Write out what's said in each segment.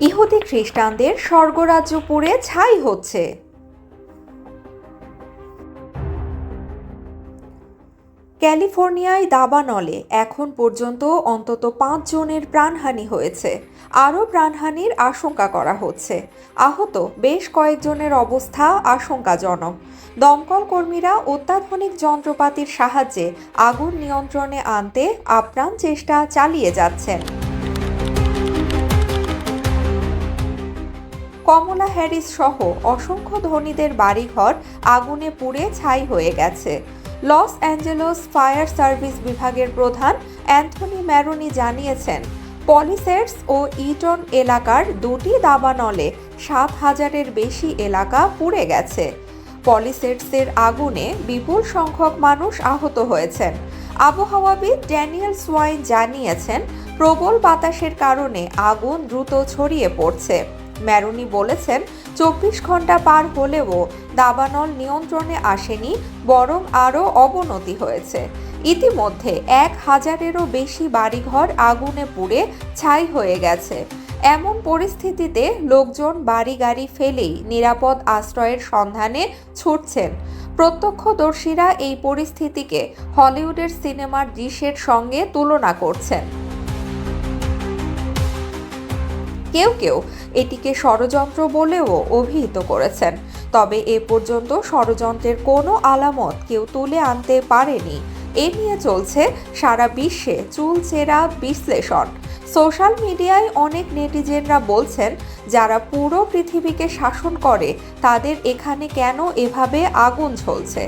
ইহুদি খ্রিস্টানদের স্বর্গরাজ্য পুড়ে ছাই হচ্ছে। ক্যালিফোর্নিয়ায় দাবানলে এখন পর্যন্ত অন্তত পাঁচ জনের প্রাণহানি হয়েছে। আরও প্রাণহানির আশঙ্কা করা হচ্ছে। আহত বেশ কয়েকজনের অবস্থা আশঙ্কাজনক। দমকল কর্মীরা অত্যাধুনিক যন্ত্রপাতির সাহায্যে আগুন নিয়ন্ত্রণে আনতে আপ্রাণ চেষ্টা চালিয়ে যাচ্ছেন। কমলা হ্যারিস সহ অসংখ্য ধনীদের বাড়িঘর আগুনে পুড়ে ছাই হয়ে গেছে। লস অ্যাঞ্জেলস ফায়ার সার্ভিস বিভাগের প্রধান অ্যান্থনি ম্যারোনি জানিয়েছেন, পলিসেটস ও ইটন এলাকার দুটি দাবানলে সাত হাজারের বেশি এলাকা পুড়ে গেছে। পলিসেটসের আগুনে বিপুল সংখ্যক মানুষ আহত হয়েছেন। আবহাওয়াবিদ ড্যানিয়েল সোয়াইন জানিয়েছেন, প্রবল বাতাসের কারণে আগুন দ্রুত ছড়িয়ে পড়ছে। ম্যারোনি বলেছেন, চব্বিশ ঘণ্টা পার হলেও দাবানল নিয়ন্ত্রণে আসেনি, বরং আরও অবনতি হয়েছে। ইতিমধ্যে এক হাজারেরও বেশি বাড়িঘর আগুনে পুড়ে ছাই হয়ে গেছে। এমন পরিস্থিতিতে লোকজন বাড়ি গাড়ি ফেলেই নিরাপদ আশ্রয়ের সন্ধানে ছুটছেন। প্রত্যক্ষদর্শীরা এই পরিস্থিতিকে হলিউডের সিনেমার দৃশ্যের সঙ্গে তুলনা করছেন। কেউ কেউ এটিকে ষড়যন্ত্র বলেও অভিহিত করেছেন। তবে এ পর্যন্ত ষড়যন্ত্রের কোনো আলামত কেউ তুলে আনতে পারেনি। এ নিয়ে চলছে সারা বিশ্বে চুলচেরা বিশ্লেষণ। সোশ্যাল মিডিয়ায় অনেক নেটিজেনরা বলছেন, যারা পুরো পৃথিবীকে শাসন করে, তাদের এখানে কেন এভাবে আগুন ঝলছে?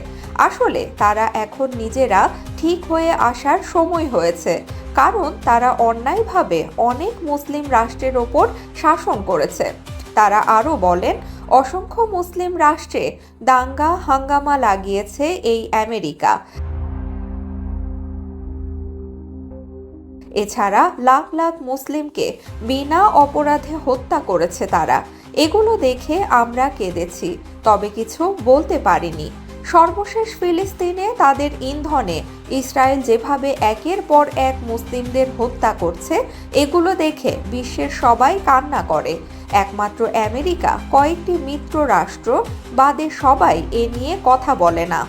আসলে তারা এখন নিজেরা ঠিক হয়ে আসার সময় হয়েছে। কারণ তারা অন্যায়ভাবে অনেক মুসলিম রাষ্ট্রের ওপর শাসন করেছে। তারা আরও বলেন, অসংখ্য মুসলিম রাষ্ট্রে দাঙ্গা হাঙ্গামা লাগিয়েছে এই আমেরিকা। এছাড়া লাখ লাখ মুসলিমকে বিনা অপরাধে হত্যা করেছে তারা। এগুলো দেখে আমরা কেঁদেছি, তবে কিছু বলতে পারিনি। সর্বশেষ ফিলিস্তিনে তাদের ইন্ধনে ইসরায়েল যেভাবে একের পর এক মুসলিমদের হত্যা করছে, এগুলো দেখে বিশ্বের সবাই কান্না করে। একমাত্র আমেরিকা, কয়েকটি মিত্র রাষ্ট্র বাদে সবাই এ নিয়ে কথা বলে না।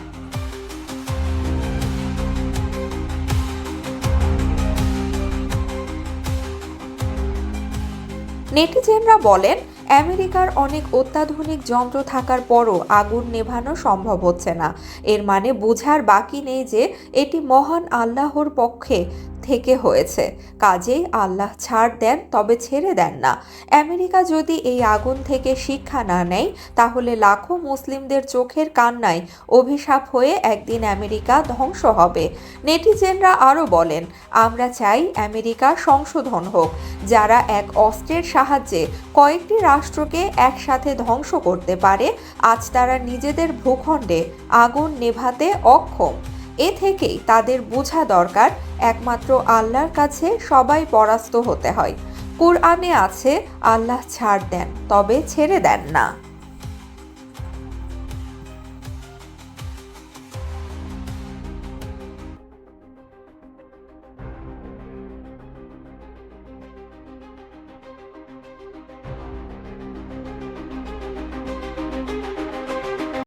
নেটিজেনরা বলেন আমেরিকার অনেক অত্যাধুনিক যন্ত্র থাকার পরও আগুন নেভানো সম্ভব হচ্ছে না। এর মানে বোঝার বাকি নেই যে এটি মহান আল্লাহর পক্ষে থেকে হয়েছে। কাজেই আল্লাহ ছাড় দেন, তবে ছেড়ে দেন না। আমেরিকা যদি এই আগুন থেকে শিক্ষা না নেয়, তাহলে লাখো মুসলিমদের চোখের কান্নায় অভিশাপ হয়ে একদিন আমেরিকা ধ্বংস হবে। নেটিজেনরা আরও বলেন, আমরা চাই আমেরিকা সংশোধন হোক। যারা এক অস্ত্রের সাহায্যে কয়েকটি রাষ্ট্রকে একসাথে ধ্বংস করতে পারে, আজ তারা নিজেদের ভূখণ্ডে আগুন নেভাতে অক্ষম। এ থেকেই তাদের বোঝা দরকার একমাত্র আল্লাহর কাছে সবাই পরাস্ত হতে হয়। কোরআনে আছে, আল্লাহ ছাড় দেন, তবে ছেড়ে দেন না।